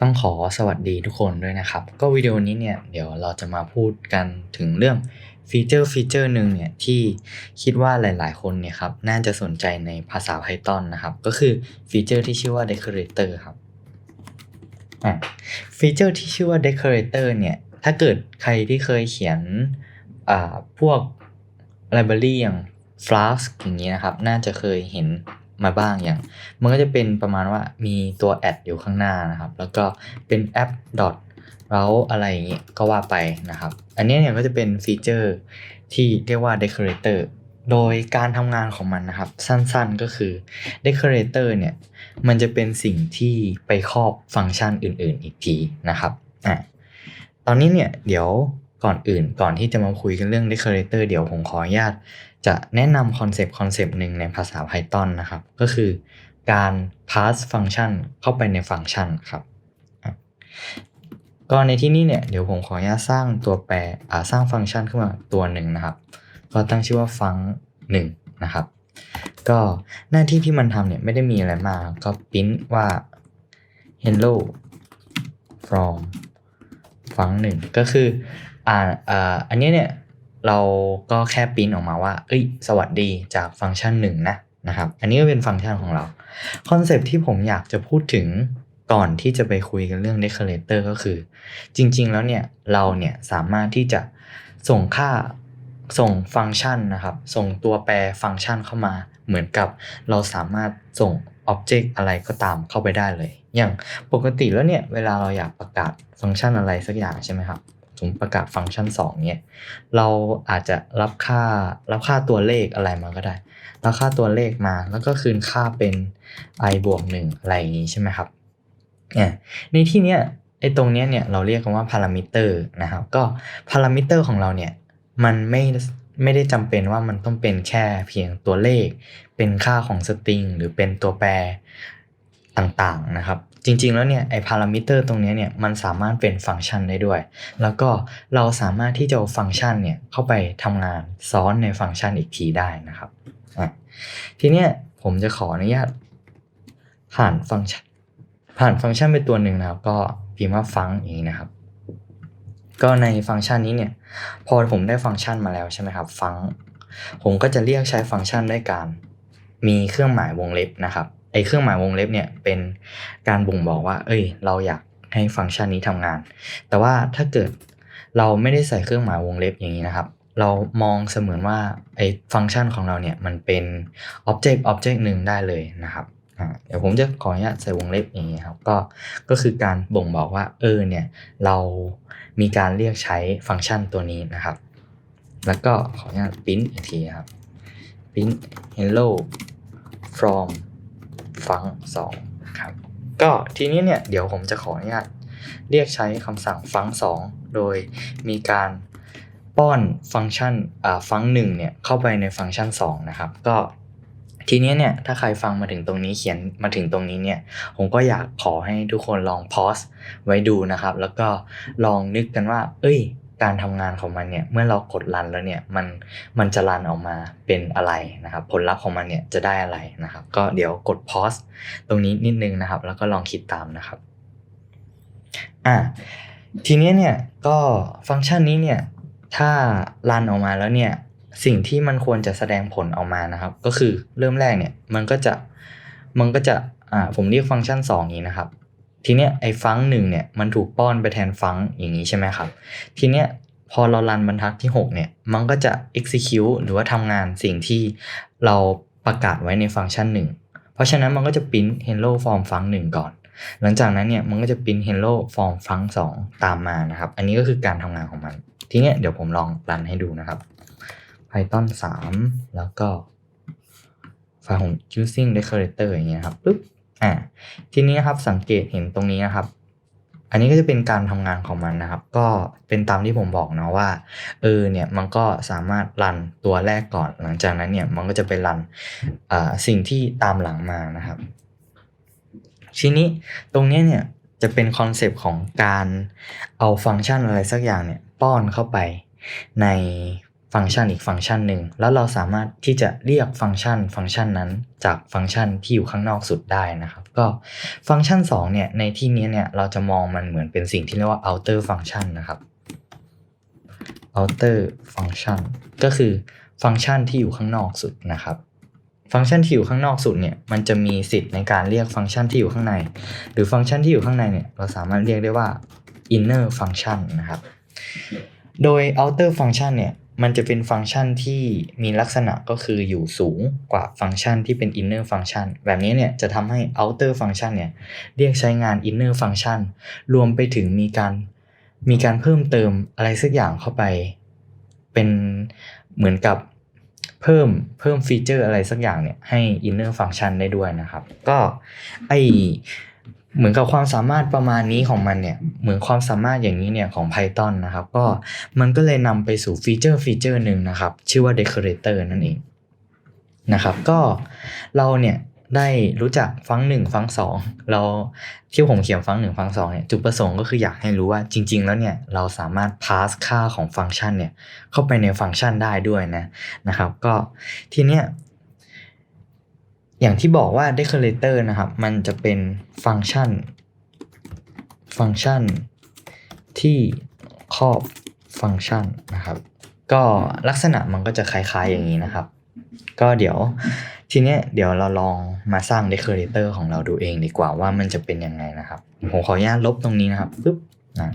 ต้องขอสวัสดีทุกคนด้วยนะครับ ก็วิดีโอนี้เนี่ยเดี๋ยวเราจะมาพูดกันถึงเรื่องฟีเจอร์ฟีเจอร์หนึ่งเนี่ยที่คิดว่าหลาย ๆ คนเนี่ยครับน่าจะสนใจในภาษา Python นะครับ ก็คือฟีเจอร์ที่ชื่อว่า decorator ครับฟีเจอร์ที่ชื่อว่า decorator เนี่ยถ้าเกิดใครที่เคยเขียนอ่าพวก library อย่าง Flask อย่างนี้นะครับ น่าจะเคยเห็น มาบ้างอย่าง มันก็จะเป็นประมาณว่ามีตัวแอดอยู่ข้างหน้านะครับ แล้วก็เป็นแอป dot แล้วอะไรอย่างเงี้ยก็ว่าไปนะครับ อันนี้เนี่ยก็จะเป็นฟีเจอร์ที่เรียกว่า decorator โดยการทำงานของมันนะครับ สั้นๆก็คือ decorator เนี่ย มันจะเป็นสิ่งที่ไปครอบฟังก์ชันอื่นๆอีกทีนะครับอะตอนนี้เนี่ยเดี๋ยว ก่อนอื่น ก่อนที่จะมาคุยกันเรื่อง decorator เดี๋ยวผมขออนุญาต จะแนะนำคอนเซปต์คอนเซปต์หนึ่งในภาษา Python นะครับ ก็คือการ pass ฟังก์ชันเข้าไปในฟังก์ชันครับก็ในที่นี้เนี่ยเดี๋ยวผมขออนุญาตสร้างตัวแปรอ่าสร้างฟังก์ชันขึ้นมาตัวหนึ่งนะครับ ก็ตั้งชื่อว่าฟังหนึ่งนะครับ ก็หน้าที่ที่มันทำเนี่ยไม่ได้มีอะไรมากก็ปริ้นว่า hello from ฟังหนึ่งก็คือ อ่าอ่าอันนี้เนี่ยเราก็แค่ปิ้นออกมาว่า เอ้ย สวัสดีจากฟังก์ชันหนึ่งนะนะครับ อันนี้ก็เป็นฟังก์ชันของเรา คอนเซปต์ที่ผมอยากจะพูดถึงก่อนที่จะไปคุยกันเรื่อง decorator ก็คือ จริง ๆ แล้วเนี่ย เราเนี่ยสามารถที่จะส่งค่าส่งฟังก์ชันนะครับ ส่งตัวแปรฟังก์ชันเข้ามา เหมือนกับเราสามารถส่ง Object อะไรก็ตามเข้าไปได้เลย อย่างปกติแล้วเนี่ย เวลาเราอยากประกาศฟังก์ชันอะไรสักอย่างใช่ไหมครับ สมมติประกาศฟังก์ชัน2เนี่ยเราอาจจะรับค่ารับค่าตัวเลขอะไรมาก็ได้รับค่าตัวเลขมาแล้วก็คืนค่าเป็น i บวก1อะไรอย่างนี้ใช่ไหมครับเนี่ยในที่เนี้ยไอ้ตรงเนี้ยเนี่ยเราเรียกกันว่าพารามิเตอร์นะครับก็พารามิเตอร์ของเราเนี่ยมันไม่ไม่ได้จำเป็นว่ามันต้องเป็นแค่เพียงตัวเลข เป็นค่าของสตริงหรือเป็นตัวแปรต่างๆนะครับ จริงๆ แล้วเนี่ยไอ้พารามิเตอร์ตรงนี้เนี่ยมันสามารถเป็นฟังก์ชันได้ด้วย แล้วก็เราสามารถที่จะเอาฟังก์ชันเนี่ยเข้าไปทำงานซ้อนในฟังก์ชันอีกทีได้นะครับทีเนี้ยผมจะขออนุญาตผ่านฟังก์ชันผ่านฟังก์ชันไปตัวหนึ่งนะครับ ก็พิมพ์ว่าฟังอย่างนี้นะครับ ก็ในฟังก์ชันนี้เนี่ย พอผมได้ฟังก์ชันมาแล้วใช่ไหมครับ ฟัง ผมก็จะเรียกใช้ฟังก์ชันด้วยการมีเครื่องหมายวงเล็บนะครับ ไอ้เครื่องหมายวงเล็บเนี่ยเป็นการบ่งบอกว่า เอ้ย เราอยากให้ฟังก์ชันนี้ทำงาน แต่ว่าถ้าเกิดเราไม่ได้ใส่เครื่องหมายวงเล็บอย่างนี้นะครับ เรามองเสมือนว่าไอ้ฟังก์ชันของเราเนี่ยมันเป็น object object หนึ่งได้เลยนะครับเดี๋ยวผมจะขออนุญาตใส่วงเล็บอย่างนี้ครับก็ก็คือการบ่งบอกว่าเออเนี่ยเรามีการเรียกใช้ฟังก์ชันตัวนี้นะครับ แล้วก็ขออนุญาตปริ้นอีกทีครับปริ้น hello from ฟังสองครับก็ทีนี้เนี่ยเดี๋ยวผมจะขออนุญาตเรียกใช้คำสั่งฟังสองโดยมีการป้อนฟังก์ชันอ่าฟังหนึ่งเนี่ยเข้าไปในฟังก์ชัน2นะครับก็ทีนี้เนี่ยถ้าใครฟังมาถึงตรงนี้เขียนมาถึงตรงนี้เนี่ยผมก็อยากขอให้ทุกคนลองพอสไว้ดูนะครับ แล้วก็ลองนึกกันว่า เอ้ย การทำงานของมันเนี่ยเมื่อเรากดรันแล้วเนี่ยมันมันจะรันออกมาเป็นอะไรนะครับ ผลลัพธ์ของมันเนี่ยจะได้อะไรนะครับ ก็เดี๋ยวกด pause ตรงนี้นิดนึงนะครับ แล้วก็ลองคิดตามนะครับอ่าทีนี้เนี่ยก็ฟังก์ชันนี้เนี่ยถ้ารันออกมาแล้วเนี่ยสิ่งที่มันควรจะแสดงผลออกมานะครับ ก็คือเริ่มแรกเนี่ยมันก็จะมันก็จะอ่าผมเรียกฟังก์ชัน2นี้นะครับ ทีเนี้ยไอ้ฟังหนึ่งเนี่ยมันถูกป้อนไปแทนฟังอย่างนี้ใช่ไหมครับ ทีเนี้ยพอเรารันบรรทัดที่ 6 เนี่ย มันก็จะ execute หรือว่าทำงานสิ่งที่เราประกาศไว้ในฟังก์ชัน1เพราะฉะนั้นมันก็จะ print hello from ฟังหนึ่งก่อน หลังจากนั้นเนี่ยมันก็จะ print hello from ฟัง2ตามมานะครับ อันนี้ก็คือการทำงานของมัน ทีเนี้ยเดี๋ยวผมลองรันให้ดูนะครับ python 3 แล้วก็ไฟล์ของ using decorator อย่างเงี้ยครับปึ๊บ อ่าทีนี้นะครับสังเกตเห็นตรงนี้นะครับ อันนี้ก็จะเป็นการทำงานของมันนะครับ ก็เป็นตามที่ผมบอกนะว่าเออเนี่ยมันก็สามารถรันตัวแรกก่อน หลังจากนั้นเนี่ยมันก็จะไปรันอ่าสิ่งที่ตามหลังมานะครับทีนี้ตรงนี้เนี่ยจะเป็นคอนเซปต์ของการเอาฟังก์ชันอะไรสักอย่างเนี่ยป้อนเข้าไปใน ฟังก์ชันอีกฟังก์ชันหนึ่ง แล้วเราสามารถที่จะเรียกฟังก์ชัน ฟังก์ชันนั้นจากฟังก์ชันที่อยู่ข้างนอกสุดได้นะครับ ก็ฟังก์ชัน2เนี่ยในที่นี้เนี่ยเราจะมองมันเหมือนเป็นสิ่งที่เรียกว่า outer function นะครับ outer function ก็คือฟังก์ชันที่อยู่ข้างนอกสุดนะครับ ฟังก์ชันที่อยู่ข้างนอกสุดเนี่ยมันจะมีสิทธิ์ในการเรียกฟังก์ชันที่อยู่ข้างใน หรือฟังก์ชันที่อยู่ข้างในเนี่ยเราสามารถเรียกได้ว่า inner function นะครับโดย outer function เนี่ย มันจะเป็นฟังก์ชันที่มีลักษณะก็คืออยู่สูงกว่าฟังก์ชันที่เป็น inner function แบบนี้เนี่ยจะทำให้ outer function เนี่ยเรียกใช้งาน inner function รวมไปถึงมีการมีการเพิ่มเติมอะไรสักอย่างเข้าไป เป็นเหมือนกับเพิ่มเพิ่มฟีเจอร์อะไรสักอย่างเนี่ยให้ inner function ได้ด้วยนะครับ ก็ไอ เหมือนกับความสามารถประมาณนี้ของมันเนี่ย เหมือนความสามารถอย่างนี้เนี่ยของ Python นะครับ ก็มันก็เลยนำไปสู่ฟีเจอร์ฟีเจอร์หนึ่งนะครับ ชื่อว่า decorator นั่นเองนะครับ ก็เราเนี่ยได้รู้จักฟังหนึ่งฟังสองเราที่ผมเขียนฟังหนึ่งฟังสองเนี่ยจุดประสงค์ก็คืออยากให้รู้ว่าจริง ๆ แล้วเนี่ยเราสามารถ pass ค่าของฟังก์ชันเนี่ยเข้าไปในฟังก์ชันได้ด้วยนะนะครับ ก็ทีเนี้ย อย่างที่บอกว่า decorator นะครับ มันจะเป็นฟังก์ชัน ฟังก์ชันที่ครอบฟังก์ชันนะครับ ก็ลักษณะมันก็จะคล้ายๆอย่างนี้นะครับ ก็เดี๋ยวทีเนี้ยเดี๋ยวเราลองมาสร้าง decorator ของเราดูเองดีกว่าว่ามันจะเป็นยังไงนะครับ ผมขออนุญาตลบตรงนี้นะครับปึ๊บนะ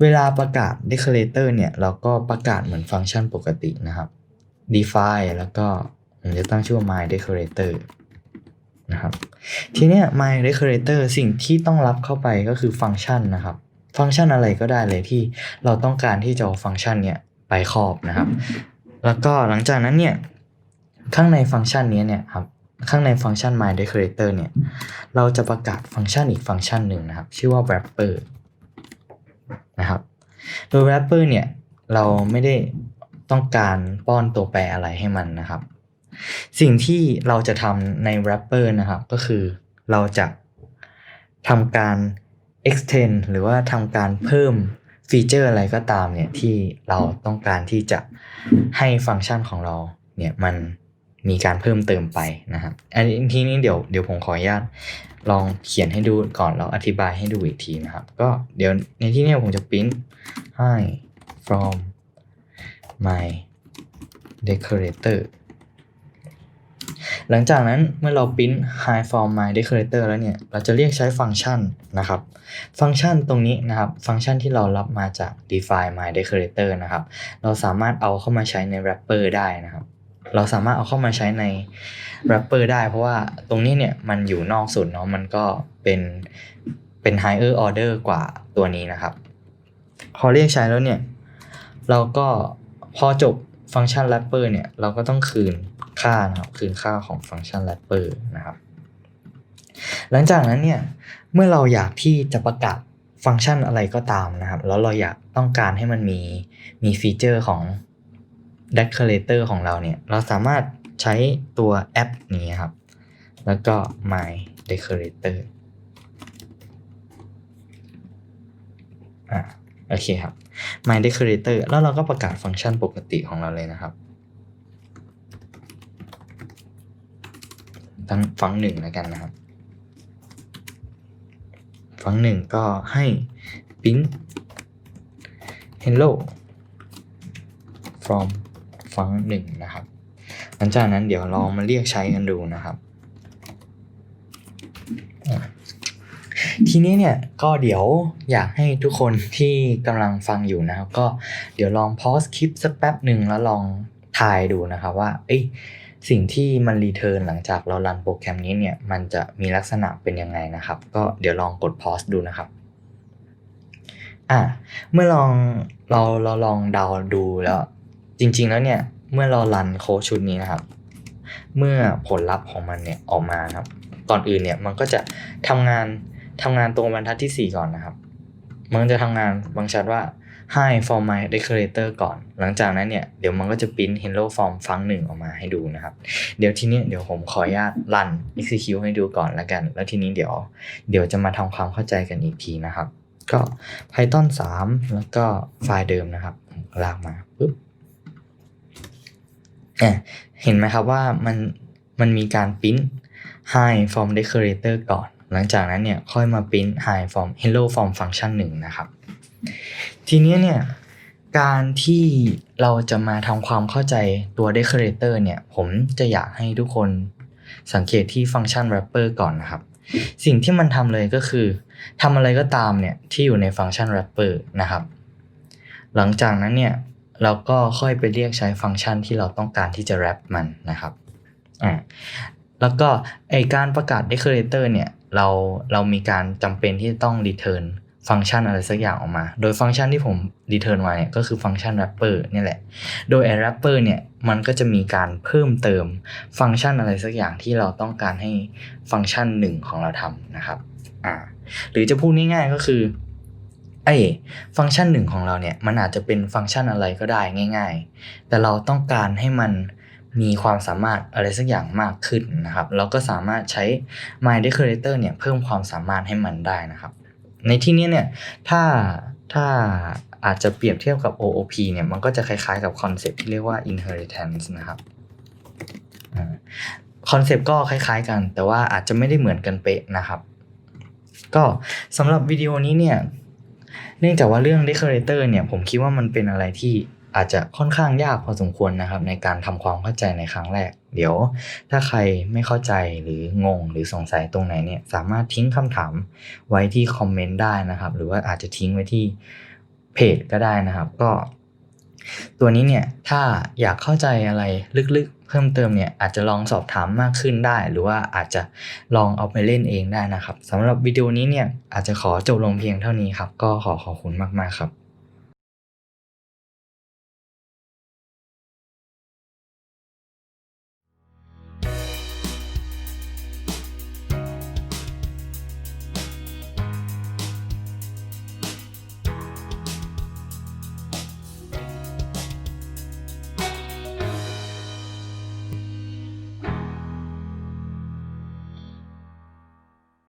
เวลาประกาศ decorator เนี่ย เราก็ประกาศเหมือนฟังก์ชันปกตินะครับ define แล้วก็ ผมจะตั้งชื่อว่า my decorator นะครับ ทีเนี้ย my decorator สิ่งที่ต้องรับเข้าไปก็คือฟังก์ชันนะครับ ฟังก์ชันอะไรก็ได้เลยที่เราต้องการที่จะเอาฟังก์ชันเนี่ยไปครอบนะครับ แล้วก็หลังจากนั้นเนี่ย ข้างในฟังก์ชันนี้เนี่ยครับ ข้างในฟังก์ชัน my decorator เนี่ย เราจะประกาศฟังก์ชันอีกฟังก์ชันหนึ่งนะครับ ชื่อว่า wrapper นะครับ โดย wrapper เนี่ย เราไม่ได้ต้องการป้อนตัวแปรอะไรให้มันนะครับ สิ่งที่เราจะทำใน wrapper นะครับ ก็คือเราจะทำการ extend หรือว่าทำการเพิ่มฟีเจอร์อะไรก็ตามเนี่ยที่เราต้องการที่จะให้ฟังก์ชันของเราเนี่ยมันมีการเพิ่มเติมไปนะครับ อันนี้ทีนี้เดี๋ยวเดี๋ยวผมขออนุญาตลองเขียนให้ดูก่อนแล้วอธิบายให้ดูอีกทีนะครับ ก็เดี๋ยวในที่นี้ผมจะพิมพ์ hi from my decorator หลังจากนั้นเมื่อเราพิมพ์ High Form my decorator แล้วเนี่ย เราจะเรียกใช้ฟังก์ชันนะครับ ฟังก์ชันตรงนี้นะครับ ฟังก์ชันที่เรารับมาจาก define my decorator นะครับ เราสามารถเอาเข้ามาใช้ใน wrapper ได้นะครับ เราสามารถเอาเข้ามาใช้ใน wrapper ได้ เพราะว่าตรงนี้เนี่ยมันอยู่นอกสุดเนาะ มันก็เป็นเป็น higher order กว่าตัวนี้นะครับ พอเรียกใช้แล้วเนี่ย เราก็พอจบฟังก์ชัน wrapper เนี่ย เราก็ต้องคืน ค่านะครับคืนค่าของฟังก์ชัน wrapper นะครับ หลังจากนั้นเนี่ยเมื่อเราอยากที่จะประกาศฟังก์ชันอะไรก็ตามนะครับ แล้วเราอยากต้องการให้มันมีมีฟีเจอร์ของ decorator ของเราเนี่ย เราสามารถใช้ตัวแอปนี้ครับ แล้วก็ my decorator อ่าโอเคครับ my decorator แล้วเราก็ประกาศฟังก์ชันปกติของเราเลยนะครับ ตั้งฟังหนึ่งแล้วกันนะครับ ฟังหนึ่งก็ให้ print hello from ฟังหนึ่งนะครับ หลังจากนั้นเดี๋ยวลองมาเรียกใช้กันดูนะครับ ทีนี้เนี่ยก็เดี๋ยวอยากให้ทุกคนที่กำลังฟังอยู่นะครับ ก็เดี๋ยวลองพอสคลิปสักแป๊บหนึ่งแล้วลองทายดูนะครับว่า เอ้ย สิ่งที่มันรีเทิร์นหลังจากเรารันโปรแกรมนี้เนี่ย มันจะมีลักษณะเป็นยังไงนะครับ ก็เดี๋ยวลองกดพอสดูนะครับ อะเมื่อลองเราเราลองเดาดูแล้ว จริง ๆ แล้วเนี่ย เมื่อเรารันโค้ดชุดนี้นะครับ เมื่อผลลัพธ์ของมันเนี่ยออกมาครับ ก่อนอื่นเนี่ยมันก็จะทำงานทำงานตรงบรรทัดที่ 4 ก่อนนะครับ มันจะทำงานบางชัดว่า hi for my decorator ก่อน หลังจากนั้นเนี่ย เดี๋ยวมันก็จะ print hello form ฟังหนึ่งออกมาให้ดูนะครับ เดี๋ยวทีนี้เดี๋ยวผมขออนุญาตรัน execute ให้ดูก่อนแล้วกัน แล้วทีนี้เดี๋ยว เดี๋ยวจะมาทำความเข้าใจกันอีกทีนะครับ ก็ python 3 แล้วก็ไฟล์เดิมนะครับ ลากมาปุ๊บอะเห็นไหมครับว่ามันมันมีการปริ้น high from decorator ก่อน หลังจากนั้นเนี่ยค่อยมาปริ้น high from hello from function หนึ่งนะครับ ทีนี้เนี่ยการที่เราจะมาทำความเข้าใจตัว decorator เนี่ยผมจะอยากให้ทุกคนสังเกตที่ฟังก์ชัน wrapper ก่อนนะครับ สิ่งที่มันทำเลยก็คือทำอะไรก็ตามเนี่ยที่อยู่ในฟังก์ชัน wrapper นะครับ หลังจากนั้นเนี่ยเราก็ค่อยไปเรียกใช้ฟังก์ชันที่เราต้องการที่จะ wrap มันนะครับอ่าแล้วก็ไอการประกาศ decorator เนี่ยเราเรามีการจำเป็นที่ต้อง return ฟังก์ชันอะไรสักอย่างออกมา โดยฟังก์ชันที่ผม return มาเนี่ยก็คือฟังก์ชัน wrapper นี่แหละ โดยไอ้ wrapper เนี่ยมันก็จะมีการเพิ่มเติมฟังก์ชันอะไรสักอย่างที่เราต้องการให้ฟังก์ชันหนึ่งของเราทำนะครับอ่าหรือจะพูดง่ายๆก็คือไอ้ฟังก์ชันหนึ่งของเราเนี่ยมันอาจจะเป็นฟังก์ชันอะไรก็ได้ง่าย ๆ แต่เราต้องการให้มันมีความสามารถอะไรสักอย่างมากขึ้นนะครับ เราก็สามารถใช้ my decorator เนี่ยเพิ่มความสามารถให้มันได้นะครับ ในที่นี้เนี่ยถ้าถ้าอาจจะเปรียบเทียบกับ OOP เนี่ยมันก็จะคล้ายๆกับคอนเซปที่เรียกว่า inheritance นะครับคอนเซปก็คล้ายๆกัน แต่ว่าอาจจะไม่ได้เหมือนกันเป๊ะนะครับ ก็สำหรับวิดีโอนี้เนี่ยเนื่องจากว่าเรื่อง decorator เนี่ยผมคิดว่ามันเป็นอะไรที่ อาจจะค่อนข้างยากพอสมควรนะครับ ในการทำความเข้าใจในครั้งแรก เดี๋ยว ถ้าใครไม่เข้าใจหรืองงหรือสงสัยตรงไหนเนี่ยสามารถทิ้งคำถามไว้ที่คอมเมนต์ได้นะครับ หรือว่าอาจจะทิ้งไว้ที่เพจก็ได้นะครับ ก็ ตัวนี้เนี่ยถ้าอยากเข้าใจอะไรลึกๆ เพิ่มเติมเนี่ยอาจจะลองสอบถามมากขึ้นได้ หรือว่าอาจจะลองเอาไปเล่นเองได้นะครับสำหรับวิดีโอนี้เนี่ยอาจจะขอจบลงเพียงเท่านี้ครับ ก็ขอขอบคุณมากๆครับ